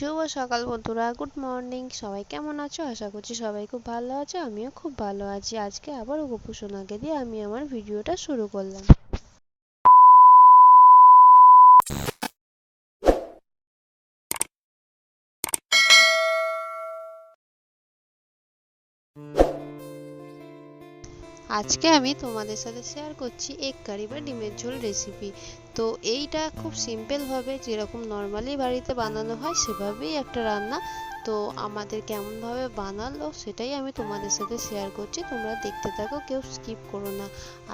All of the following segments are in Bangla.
শুভ সকাল বন্ধুরা, গুড মর্নিং। সবাই কেমন আছো? আশা করছি সবাই খুব ভালো আছো, আমিও খুব ভালো আছি। আজকে আবার গোপু সোনাকে দিয়ে আমি আমার ভিডিওটা শুরু করলাম। আজকে আমি তোমাদের সাথে শেয়ার করছি এক কারি বা ডিমের ঝোল রেসিপি তো এইটা খুব সিম্পলভাবে যেরকম নর্মালি বাড়িতে বানানো হয়, সেভাবেই একটা রান্না। তো আমাদের কেমনভাবে বানালো সেটাই আমি তোমাদের সাথে শেয়ার করছি। তোমরা দেখতে থাকো, কেউ স্কিপ করো না।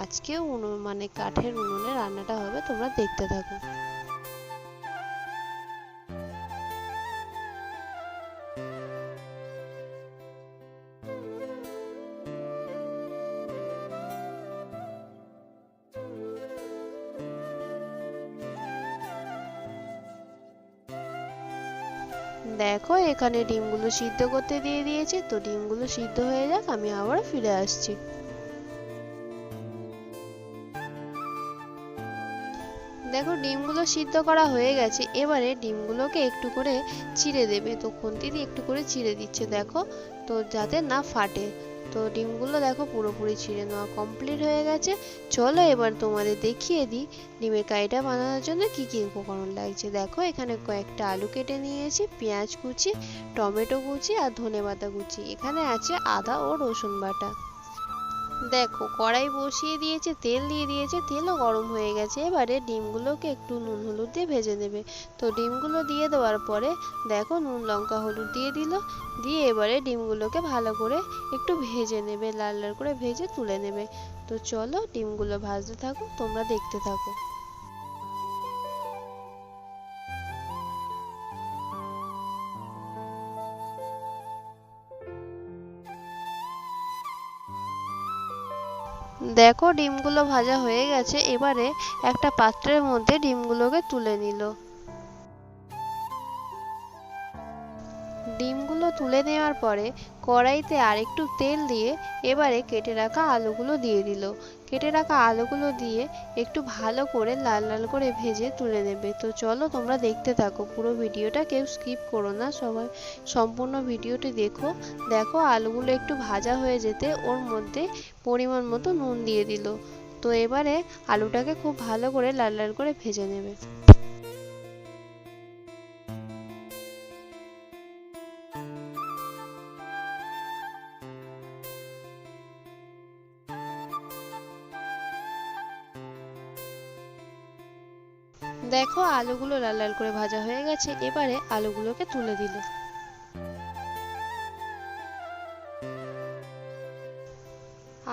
আজকেও উনুন মানে কাঠের উনুনে রান্নাটা হবে, তোমরা দেখতে থাকো। দেখো, এখানে ডিমগুলো সিদ্ধ করতে দিয়ে দিয়েছি। তো ডিমগুলো সিদ্ধ হয়ে যাক, আমি আবার ফিরে আসছি। দেখো, ডিমগুলো সিদ্ধ করা হয়ে গেছে। এবারে ডিমগুলোকে একটু করে চিড়ে দেবে। তো খুন্তি দিয়ে একটু করে চিড়ে দিচ্ছে, দেখো। তো যাতে না ফাটে। তো ডিমগুলো দেখো পুরোপুরি ছিঁড়ে নেওয়া কমপ্লিট হয়ে গেছে। চলো এবার তোমাদের দেখিয়ে দিই ডিমের কারিটা বানানোর জন্য কি কি উপকরণ লাগছে। দেখো এখানে কয়েকটা আলু কেটে নিয়েছি, পেঁয়াজ কুচি, টমেটো কুচি আর ধনে পাতা কুচি। এখানে আছে আদা ও রসুন বাটা। দেখো, কড়াই বসিয়ে দিয়েছে, তেল দিয়ে দিয়েছে, তেলও গরম হয়ে গেছে। এবারে ডিমগুলোকে একটু নুন হলুদ দিয়ে ভেজে নেবে। তো ডিমগুলো দিয়ে দেওয়ার পরে দেখো, নুন, লঙ্কা, হলুদ দিয়ে দিল। দিয়ে এবারে ডিমগুলোকে ভালো করে একটু ভেজে নেবে, লাল লাল করে ভেজে তুলে নেবে। তো চলো, ডিমগুলো ভাজতে থাকো, তোমরা দেখতে থাকো। দেখো ডিমগুলো ভাজা হয়ে গেছে। এবারে একটা পাত্রের মধ্যে ডিমগুলোকে তুলে নিল। তুলে নেওয়ার পরে কড়াইতে আরেকটু তেল দিয়ে এবারে কেটে রাখা আলুগুলো দিয়ে দিল। কেটে রাখা আলুগুলো দিয়ে একটু ভালো করে লাল লাল করে ভেজে তুলে নেবে। তো চলো তোমরা দেখতে থাকো, পুরো ভিডিওটা কেউ স্কিপ করো না। সবাই সম্পূর্ণ ভিডিওটি দেখো। দেখো আলুগুলো একটু ভাজা হয়ে যেতে ওর মধ্যে পরিমাণ মতো নুন দিয়ে দিল। তো এবারে আলুটাকে খুব ভালো করে লাল লাল করে ভেজে নেবে। দেখো আলুগুলো লাল লাল করে ভাজা হয়ে গেছে। এবারে আলুগুলোকে তুলে দিল।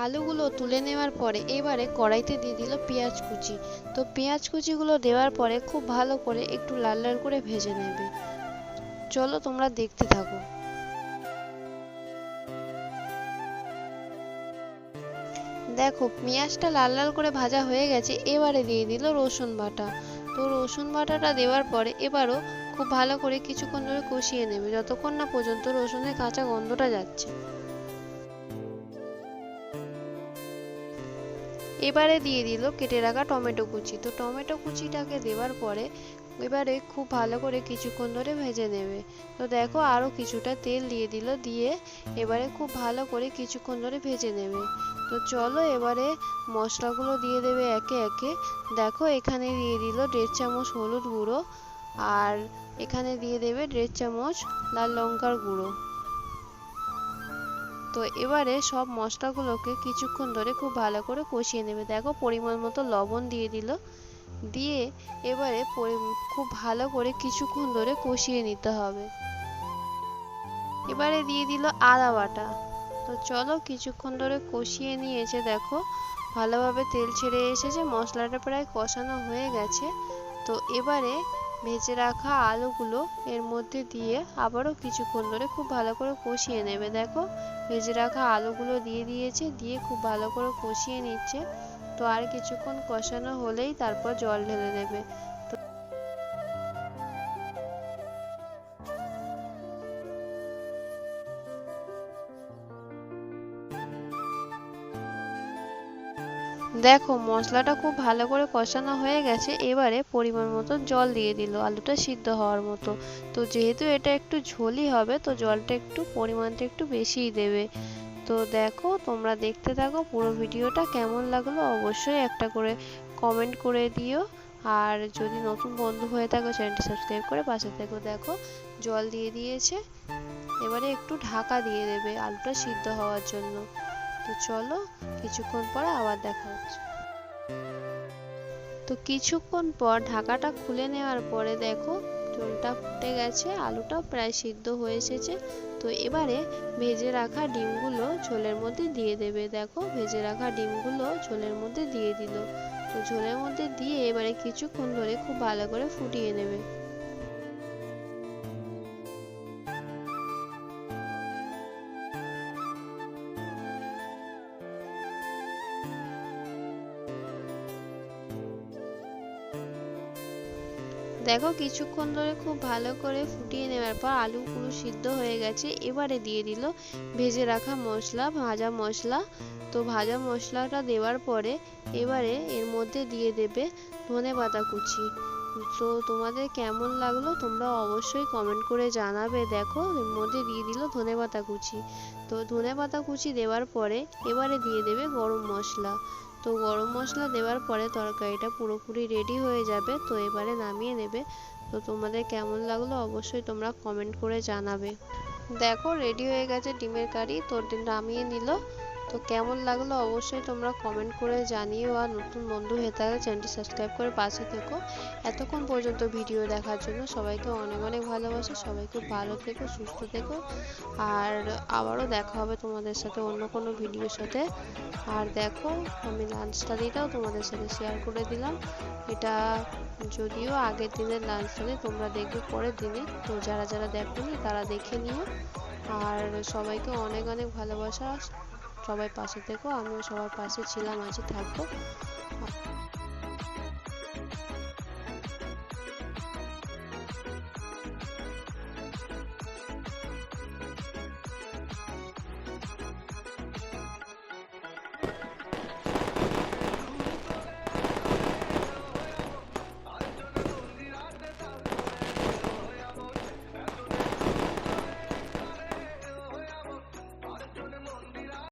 আলুগুলো তুলে নেওয়ার পরে এবারে কড়াইতে দিয়ে দিল পেঁয়াজ কুচি। তো পেঁয়াজ কুচিগুলো দেওয়ার পরে খুব ভালো করে একটু লাল লাল করে ভেজে নেবে। চলো তোমরা দেখতে থাকো। দেখো, পেঁয়াজটা লাল লাল করে ভাজা হয়ে গেছে। এবারে দিয়ে দিল রসুন বাটা। তো রসুন বাটাটা দেওয়ার পরে এবারও খুব ভালো করে কিছুক্ষণ ধরে কষিয়ে নেবে। যতক্ষণ না পর্যন্ত রসুনের কাঁচা গন্ধটা যাচ্ছে। এবারে দিয়ে দিল কেটে রাখা টমেটো কুচি। তো টমেটো কুচিটাকে দেওয়ার পরে এবারে খুব ভালো করে কিছুক্ষণ ধরে ভেজে নেবে। তো দেখো আরও কিছুটা তেল দিয়ে দিল, দিয়ে এবারে খুব ভালো করে কিছুক্ষণ ধরে ভেজে নেবে। তো চলো এবারে মশলাগুলো দিয়ে দেবে একে একে। দেখো এখানে দিয়ে দিল দেড় চামচ হলুদ গুঁড়ো আর এখানে দিয়ে দেবে দেড় চামচ লাল লঙ্কার গুঁড়ো। তো এবারে সব মশলাগুলোকে কিছুক্ষণ ধরে খুব ভালো করে কষিয়ে নেবে। দেখো পরিমাণ মতো লবণ দিয়ে দিল। দিয়ে এবারে খুব ভালো করে কিছুক্ষণ ধরে কষিয়ে নিতে হবে। এবারে দিয়ে দিল আদা বাটা। তো চলো কিছুক্ষণ ধরে কষিয়ে নিয়েছে, দেখো। ভালোভাবে তেল ছেড়ে এসেছে, মশলাটা প্রায় কষানো হয়ে গেছে। তো এবারে ভেজে রাখা আলুগুলো এর মধ্যে দিয়ে আবারও কিছুক্ষণ ধরে খুব ভালো করে কষিয়ে নেবে, দেখো। ভেজে রাখা আলুগুলো দিয়ে দিয়েছে, দিয়ে খুব ভালো করে কষিয়ে নিচ্ছে। তো আর কিছুক্ষণ কষানো হলেই তারপর জল ঢেলে দেবে দেখো, মশলাটা খুব ভালো করে কষানো হয়ে গেছে, এবারে পরিমাণ মতো জল দিয়ে দিল, আলুটা সিদ্ধ হওয়ার মতো। তো যেহেতু এটা একটু ঝোলই হবে, তো জলটা একটু, পরিমাণটা একটু বেশিই দেবে। তো দেখো, তোমরা দেখতে থাকো পুরো ভিডিওটা কেমন লাগল অবশ্যই একটা করে কমেন্ট করে দিও। আর যদি নতুন বন্ধু হয়ে থাকো চ্যানেলটি সাবস্ক্রাইব করে পাশে থেকো। দেখো, জল দিয়ে দিয়েছে। এবারে একটু ঢাকা দিয়ে দেবে আলুটা সিদ্ধ হওয়ার জন্য। তো চলো, কিছুক্ষণ পর আবার দেখা হচ্ছে। তো কিছুক্ষণ পর ঢাকাটা খুলে নেওয়ার পরে দেখো ঝোলটা ফুটে গেছে আলুটা প্রায় সিদ্ধ হয়ে এসেছে। তো এবারে ভেজে রাখা ডিমগুলো ঝোলের মধ্যে দিয়ে দেবে। দেখো, ভেজে রাখা ডিমগুলো ঝোলের মধ্যে দিয়ে দিল। তো ঝোলের মধ্যে দিয়ে এবারে কিছুক্ষণ ধরে খুব ভালো করে ফুটিয়ে নেবে। দেখো কিছুক্ষণ ধরে খুব ভালো করে ফুটিয়ে নেওয়ার পর আলু পুরো সিদ্ধ হয়ে গেছে। এবারে দিয়ে দিল ভেজে রাখা মশলা, ভাজা মশলা। তো ভাজা মশলাটা দেওয়ার পরে এবারে এর মধ্যে দিয়ে দেবে ধনে পাতা কুচি। তো তোমাদের কেমন লাগল তোমরা অবশ্যই কমেন্ট করে জানাবে। দেখো এর মধ্যে দিয়ে দিল ধনে পাতা কুচি। তো ধনে পাতা কুচি দেওয়ার পরে এবারে দিয়ে দেবে গরম মশলা। তো গরম মশলা দেওয়ার পরে তরকারিটা পুরোপুরি রেডি হয়ে যাবে, তো এবারে নামিয়ে নেবে। তো তোমাদের কেমন লাগল অবশ্যই তোমরা কমেন্ট করে জানাবে। দেখো রেডি হয়ে গেছে ডিমের কারি, তো নামিয়ে নিল। তো কেমন লাগল অবশ্যই তোমরা কমেন্ট করে জানিও আর নতুন বন্ধু হয়ে থাকলে চ্যানেলটি সাবস্ক্রাইব করে পাশে থেকো। এতক্ষণ পর্যন্ত ভিডিও দেখার জন্য সবাইকে অনেক অনেক ভালোবাসা, সবাই খুব ভালো থেকো, সুস্থ থেকো। আর আবারও দেখা হবে তোমাদের সাথে অন্য কোনো ভিডিওর সাথে। আর দেখো, আমি লাঞ্চ থালিটাও তোমাদের সাথে শেয়ার করে দিলাম। এটা যদিও আগের দিনের লাঞ্চ থালি তোমরা দেখবে পরের দিনে। তো যারা যারা দেখোনি তারা দেখে নিও। আর সবাইকে অনেক অনেক ভালোবাসা। সবাই পাশে থেকো আমিও সবার পাশে ছিলাম আছি থাকব।